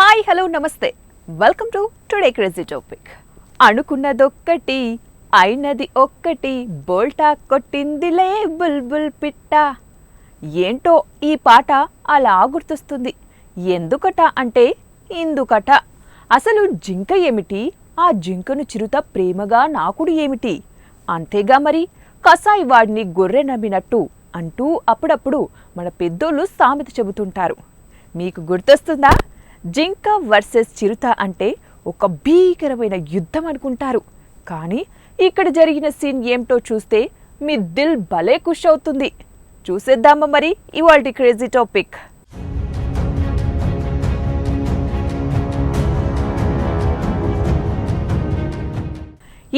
Hi hello నమస్తే. Welcome to today crazy topic అనుకున్నదొక్కటి అయినది ఒక్కటి బోల్టా కొట్టిందిలే బుల్బుల్ పిట్ట. ఏంటో ఈ పాట అలా గుర్తొస్తుంది. ఎందుకట అంటే ఇందుకట. అసలు జింక ఏమిటి? ఆ జింకను చిరుత ప్రేమగా నాకుడు ఏమిటి? అంతేగా మరి కసాయి వాడిని గొర్రె నమ్మినట్టు అంటూ అప్పుడప్పుడు మన పెద్దోళ్ళు సామెత చెబుతుంటారు. మీకు గుర్తొస్తుందా? జింక వర్సెస్ చిరుత అంటే ఒక భీకరమైన యుద్ధం అనుకుంటారు. కానీ ఇక్కడ జరిగిన సీన్ ఏమిటో చూస్తే మీ దిల్ భలే ఖుష్ అవుతుంది. చూసేద్దామా మరి ఇవాల్టి క్రేజీ టాపిక్.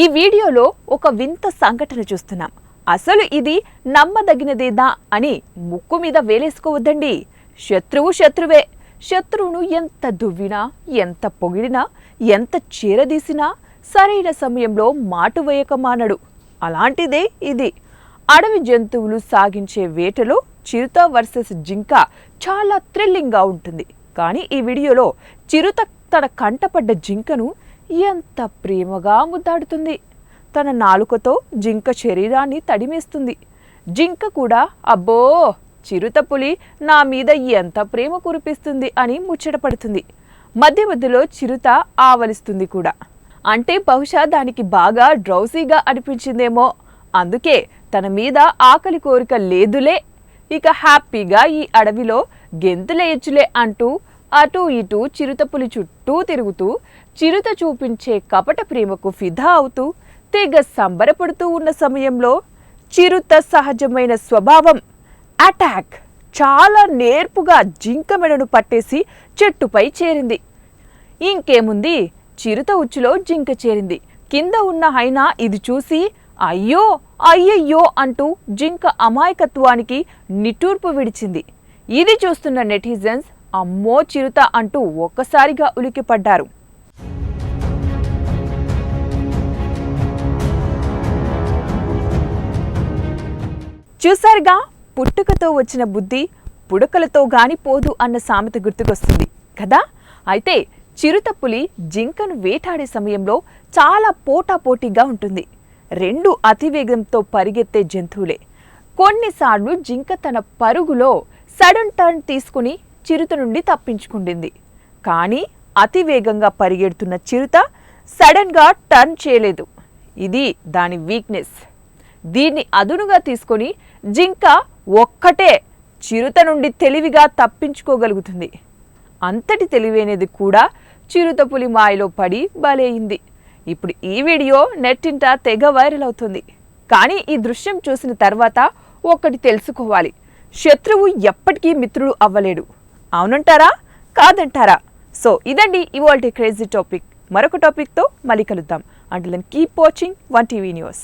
ఈ వీడియోలో ఒక వింత సంఘటన చూస్తున్నాం. అసలు ఇది నమ్మదగినదేదా అని ముక్కు మీద వేలేసుకోవద్దండి. శత్రువు శత్రువే. శత్రువును ఎంత దువ్వినా ఎంత పొగిడినా ఎంత చీరదీసినా సరైన సమయంలో మాటు వేయక మానడు. అలాంటిదే ఇది. అడవి జంతువులు సాగించే వేటలో చిరుత వర్సెస్ జింక చాలా థ్రిల్లింగ్గా ఉంటుంది. కానీ ఈ వీడియోలో చిరుత తన కంటపడ్డ జింకను ఎంత ప్రేమగా ముద్దాడుతుంది. తన నాలుకతో జింక శరీరాన్ని తడిమేస్తుంది. జింక కూడా అబ్బో! చిరుతపులి నా మీద ఎంత ప్రేమ కురిపిస్తుంది అని ముచ్చటపడుతుంది. మధ్య మధ్యలో చిరుత ఆవలిస్తుంది కూడా. అంటే బహుశా దానికి బాగా డ్రౌసీగా అనిపించిందేమో. అందుకే తన మీద ఆకలి కోరిక లేదులే. ఇక హ్యాపీగా ఈ అడవిలో గెంతులేయచ్చులే అంటూ అటూ ఇటూ చిరుతపులి చుట్టూ తిరుగుతూ చిరుత చూపించే కపట ప్రేమకు ఫిదా అవుతూ తెగ సంబరపడుతూ ఉన్న సమయంలో చిరుత సహజమైన స్వభావం అటాక్. చాలా నేర్పుగా జింక మెడను పట్టేసి చెట్టుపై చేరింది. ఇంకేముంది? చిరుత ఉచ్చులో జింక చేరింది. కింద ఉన్న హైనా ఇది చూసి అయ్యో అయ్యయ్యో అంటూ జింక అమాయకత్వానికి నిట్టూర్పు విడిచింది. ఇది చూస్తున్న నెటిజన్స్ అమ్మో చిరుత అంటూ ఒక్కసారిగా ఉలికిపడ్డారు చూసారుగా పుట్టుకతో వచ్చిన బుద్ధి పుడకలతో గాని పోదు అన్న సామెత గుర్తుకొస్తుంది కదా? అయితే చిరుత పులి జింకను వేటాడే సమయంలో చాలా పోటాపోటీగా ఉంటుంది. రెండు అతివేగంతో పరిగెత్తే జంతువులే. కొన్నిసార్లు జింక తన పరుగులో సడన్ టర్న్ తీసుకుని చిరుత నుండి తప్పించుకుంటుంది. కానీ అతివేగంగా పరిగెడుతున్న చిరుత సడన్గా టర్న్ చేయలేదు. ఇది దాని వీక్నెస్. దీన్ని అదునుగా తీసుకొని జింక ఒక్కటే చిరుత నుండి తెలివిగా తప్పించుకోగలుగుతుంది. అంతటి తెలివైనది కూడా చిరుతపులి మాయలో పడి బలైంది ఇప్పుడు ఈ వీడియో నెట్టింట తెగ వైరల్ అవుతుంది. కానీ ఈ దృశ్యం చూసిన తర్వాత ఒక్కటి తెలుసుకోవాలి. శత్రువు ఎప్పటికీ మిత్రుడు అవ్వలేడు. అవునంటారా? కాదంటారా? సో ఇదండి ఇవాల్టి క్రేజీ టాపిక్. మరొక టాపిక్తో మళ్ళీ కలుద్దాం. అంటే keep watching one TV news